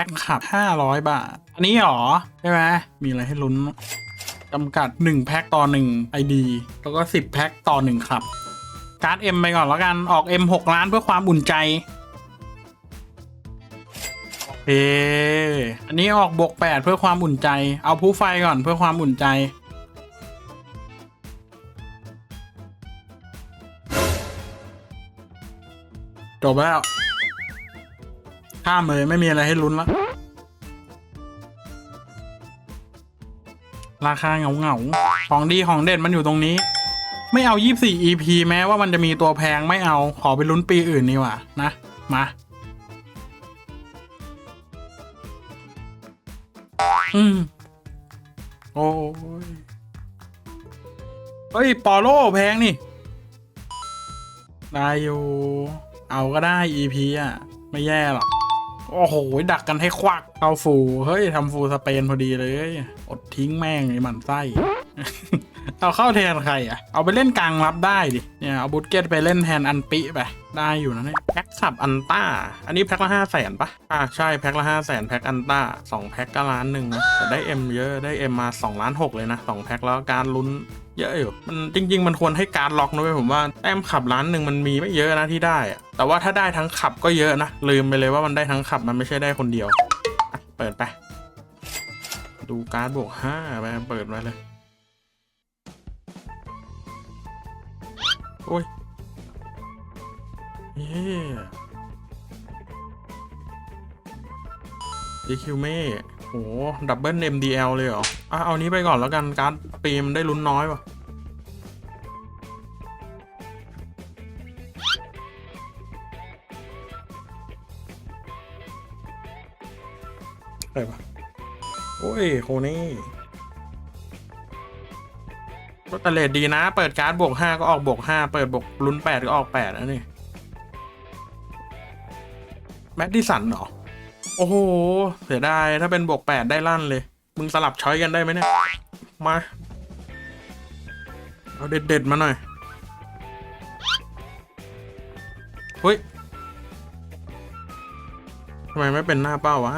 พ็คขับ 500 บาท อันนี้หรอ ใช่ไหมมีอะไรให้ลุ้นจำกัด 1 แพ็คต่อ 1 ID แล้วก็ 10 แพ็คต่อ1ขับ การ์ด M ไปก่อนแล้วกัน ออก M 6 ล้านเพื่อความอุ่นใจ โอเค อันนี้ออกบวก8 เพื่อความอุ่นใจ เอาผู้ไฟก่อนเพื่อความอุ่นใจ จบแล้ว ข้ามเลยไม่มีอะไรให้ลุ้นละ ราคาเงาเงาๆของดีของเด่นมันอยู่ตรงนี้ ไม่เอา 24 EP แม้ว่ามันจะมีตัวแพงไม่เอาขอไปลุ้นปีอื่นนี่ว่านะ มาอืมโอ้ยเฮ้ย ปอโลแพงนี่ ได้อยู่ เอาก็ได้ EP อะ ไม่แย่หรอก โอ้โห ดักกันให้ควักเอาฟู เฮ้ยทำฟูสเปนพอดีเลย อดทิ้งแม่งไอ้หมันไส้เอาเข้าแทนใครอะ เอาไปเล่นกลางรับได้ดิ เนี่ย เอาบุตเกตไปเล่นแทนอันปิไป ได้อยู่นะเนี่ย แพ็คสับอันต้า อันนี้แพ็คละห้าแสนปะอ่าใช่ แพ็คละห้าแสนแพ็คอันต้าสองแพ็คก็ล้านหนึ่งนะแต่ได้เอ็มเยอะ ได้เอ็มมาสองล้านหกเลยนะสองแพ็คแล้วการลุ้น เยอะอยู่มันจริง ๆ มันควรให้การล็อกนะเว้ยผมว่าแต้มขับล้านหนึ่งมันมีไม่เยอะนะที่ได้อะแต่ว่าถ้าได้ทั้งขับก็เยอะนะลืมไปเลยว่ามันได้ทั้งขับมันไม่ใช่ได้คนเดียวเปิดไป ดูการ์ดบวกห้าไปเปิดไว้เลยโอ้ยเย้ดีคิวเม่โหดับเบิล MDL เอลเลยเหรอ อะ เอานี้ไปก่อนแล้วกัน การ์ดปีมได้ลุ้นน้อยว่ะ อะไรวะโอ้ยโคนี่ก็ตะเลดดีนะ เปิดการ์ดบวกห้าก็ออกบวกห้าเปิดบวกลุ้นแปดก็ออกแปดนะนี่แมดดิสันเหรอ โอ้โห เสียดาย ถ้าเป็นบวกแปดได้ลั่นเลย มึงสลับช้อยกันได้ไหมเนี่ย มา เอาเด็ด ๆ มาหน่อย เฮ้ยทำไมไม่เป็นหน้าเป้าวะ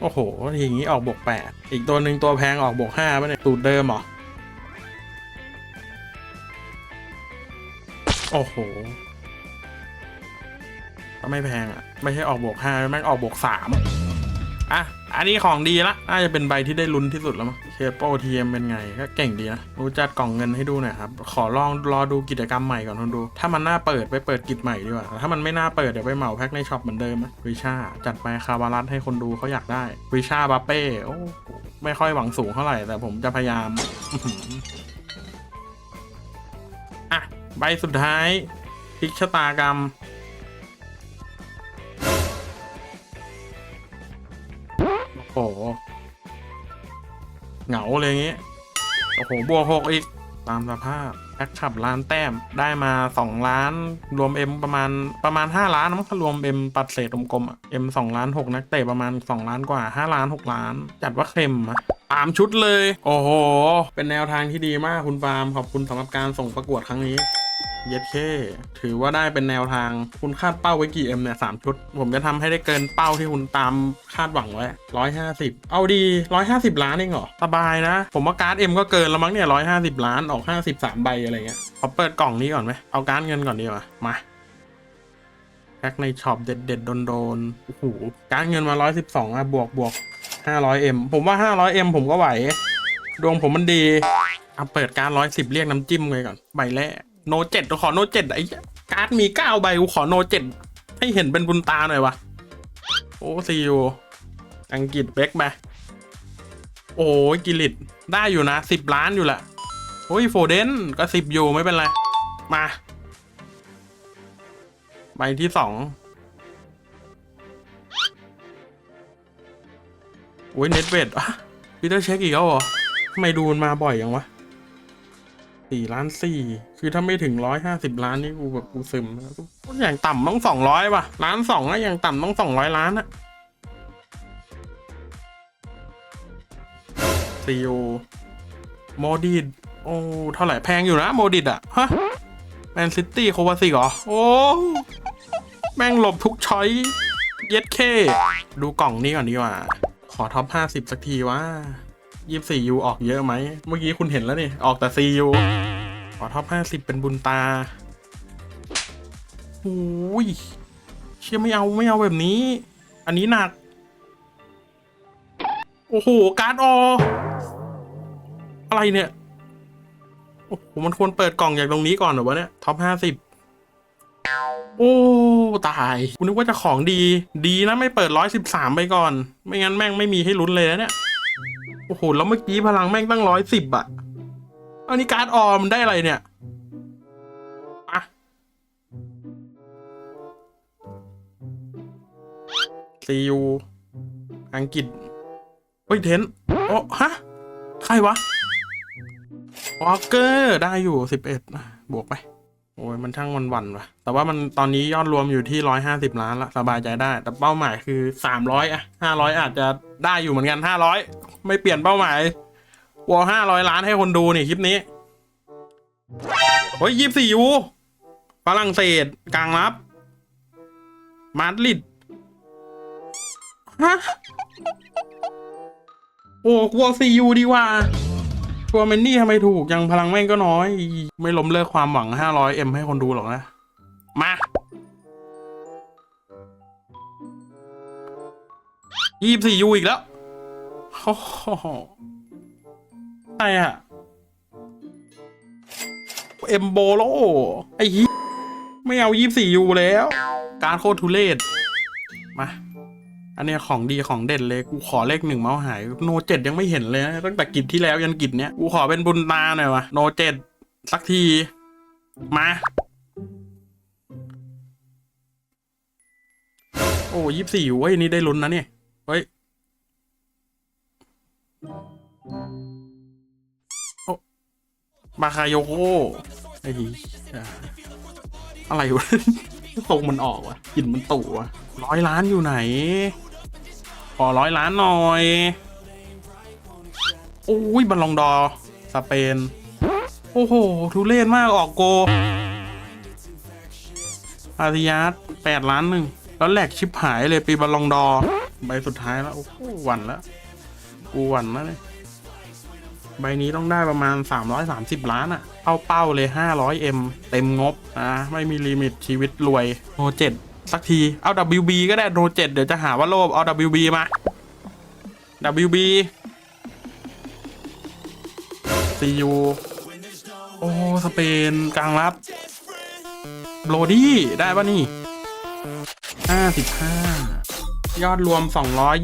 โอ้โห อย่างนี้ออกบวกแปดอีกตัวหนึ่งตัวแพงออกบวกห้าป่ะเนี่ยสูดเดิมหรอ โอ้โห ก็ไม่แพงอะ ไม่ใช่ออกบวกห้าแม่งออกบวกสามอะ อันนี้ของดีละ น่าจะเป็นใบที่ได้ลุ้นที่สุดแล้วมั้ง เคโปทีเอ็มเป็นไงก็เก่งดีนะรู้จัดกล่องเงินให้ดูหน่อยครับ ขอลองรอดูกิจกรรมใหม่ก่อนทนดู ถ้ามันน่าเปิดไปเปิดกิจใหม่ดีกว่า ถ้ามันไม่น่าเปิดเดี๋ยวไปเหมาแพ็คในช็อปเหมือนเดิมนะวิชาจัดไปคาบารัสให้คนดูเขาอยากได้วิชาบาเป้โอ้ไม่ค่อยหวังสูงเท่าไหร่แต่ผมจะพยายามอะใบสุดท้ายพลิกชะตากรรมโอ้ เหงาเลยอย่างงี้ โอ้โห บวกหกอีก ตามสภาพแพ็คขับล้านแต้มได้มาสองล้าน รวมเอ็มประมาณประมาณห้าล้านมั้งถ้ารวม M ปัดเศษกลมๆอะ M สองล้านหกนักเตะประมาณสองล้านกว่าห้าล้านหกล้าน จัดว่าเค็มอะตามชุดเลย โอ้โห เป็นแนวทางที่ดีมากคุณฟาร์มขอบคุณสำหรับการส่งประกวดครั้งนี้ เย็ดเคถือว่าได้เป็นแนวทาง คุณคาดเป้าไว้กี่เอ็มเนี่ยสามชุด ผมจะทำให้ได้เกินเป้าที่คุณตามคาดหวังไว้ร้อยห้าสิบเอาดีร้อยห้าสิบล้านเองเหรอ สบายนะ ผมว่าการ์ดเอ็มก็เกินแล้วมั้งเนี่ยร้อยห้าสิบล้านออกห้าสิบสามใบอะไรเงี้ยขอาเปิดกล่องนี้ก่อนไหมเอาการ์ดเงินก่อนดีกว่ามาแพ็คในช็อปเด็ดเด็ดโดนโดนโอ้โหการ์ดเงินมาร้อยสิบสองอะบวกบวกห้าร้อยเอ็มผมว่าห้าร้อยเอ็มผมก็ไหว ดวงผมมันดีเอาเปิดการร้อยสิบเรียกน้ำจิ้มเลยก่อน ใบแรก โนเจ็ดขอโนเจ็ดไอ้การ์ดมีเก้าใบกูขอโนเจ็ดให้เห็นเป็นบุญตาหน่อยวะโอ้ซีอูอังกฤษเบกไปโอ้ยกิลิตได้อยู่นะสิบล้านอยู่แหละโอ้ยโฟเดนก็สิบอยู่ไม่เป็นไร มาใบที่สองโอ้ยเน็ตเวดอะพีเตอร์เช็คอีกแล้วเหรอทำไมดูมันมาบ่อยอยังวะ สี่ล้านสี่คือถ้าไม่ถึงร้อยห้าสิบล้านนี่กูแบบกูซึมแล้วอย่างต่ำต้องสองร้อยว่ะล้านสองนะอย่างต่ำต้องสองร้อยล้านอะซีโอโมดิดโอ้เท่าไหร่แพงอยู่นะโมดิดอะฮะแมนซิตี้โควาซิกเหรอ โอ้ แม่งหลบทุกช้อยเย็ดเค ดูกล่องนี้ก่อนดีกว่า ขอท็อปห้าสิบสักทีว่า ยี่สี่ยูออกเยอะไหม เมื่อกี้คุณเห็นแล้วนี่ ออกแต่ซียูขอท็อปห้าสิบเป็นบุญตาโอ้ยเชื่อไม่เอาไม่เอาแบบนี้ อันนี้หนัก โอ้โห การ์ดออะไรเนี่ย โอ้โห มันควรเปิดกล่องอย่างตรงนี้ก่อนเหรอวะเนี่ย ท็อปห้าสิบโอ้ ตายกูนึกว่าจะของดี ดีนะไม่เปิดร้อยสิบสามไปก่อน ไม่งั้นแม่งไม่มีให้ลุ้นเลยนะเนี่ย โอ้โห แล้วเมื่อกี้พลังแม่งตั้งร้อยสิบอะอันนี้การ์ดออมได้อะไรเนี่ยอะซียูอังกฤษเฮ้ยเทนโอ้ฮะ ใครวะวอลเกอร์ ได้อยู่สิบเอ็ดบวกไป โอ้ยมันช่างวันวันว่ะ แต่ว่ามันตอนนี้ยอดรวมอยู่ที่ร้อยห้าสิบล้านละสบายใจได้ แต่เป้าหมายคือสามร้อยอะห้าร้อยอาจจะได้อยู่เหมือนกันห้าร้อยไม่เปลี่ยนเป้าหมายวอห้าร้อยล้านให้คนดูนี่คลิปนี้โอ้ยยี่สี่ยูฝรั่งเศสกลางรับ มาดริดฮะโอ้กลัวซียูดีว่า ตัวเมนนี่ทำไมถูก ยังพลังแม่งก็น้อย ไม่ล้มเลิกความหวัง 500M ให้คนดูหรอกนะ มายี่สี่ยูอีกแล้วโอ้โหใครอะเอมโบโลไอ้ฮียไม่เอายี่สี่ยูแล้ว การโคตรทุเรศมา อันเนี้ยของดีของเด่นเลย กูขอเลขหนึ่งเมาส์หาย โนเจ็ดยังไม่เห็นเลยนะตั้งแต่กิจที่แล้วยันกิจเนี้ย กูขอเป็นบุญตาหน่อยวะโนเจ็ดสักที มา โอ้ยี่สี่เว้ยนี่ได้ลุ้นนะเนี่ย เฮ้ย โอ้บาคาโยโกไอ้ดีอะไรวะทรงมันออกวะกลิ่นมันตู่วะร้อยล้านอยู่ไหน อร้อยล้านหน่อยโอ้ยบัลลองดอสเปน โอ้โห ทุเรศมากออกโก อาริยาสแปดล้านหนึ่ง แล้วแหลกชิบหายเลยปีบัลลองดอ ใบสุดท้ายแล้ว โอ้โหหวันแล้ว กูหวันแล้วเลย ใบนี้ต้องได้ประมาณ 330 ล้านอะเอาเป้าเลย 500M เต็มงบนะ ไม่มีลิมิตชีวิตรวยโนเจ็ด สักที เอา WB ก็ได้โนเจ็ดเดี๋ยวจะหาว่าโลภเอา WB มา WB CU โอ้ สเปนกลางรับโบรดี้ ได้ป่ะนี่55ยอดรวม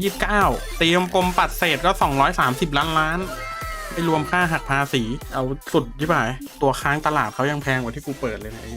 229ตีมกลมปัดเศษก็230ล้านล้านไม่รวมค่าหักภาษี เอาสุดยี่ป่ายตัวค้างตลาดเขายังแพงกว่าที่กูเปิดเลยนะไอ้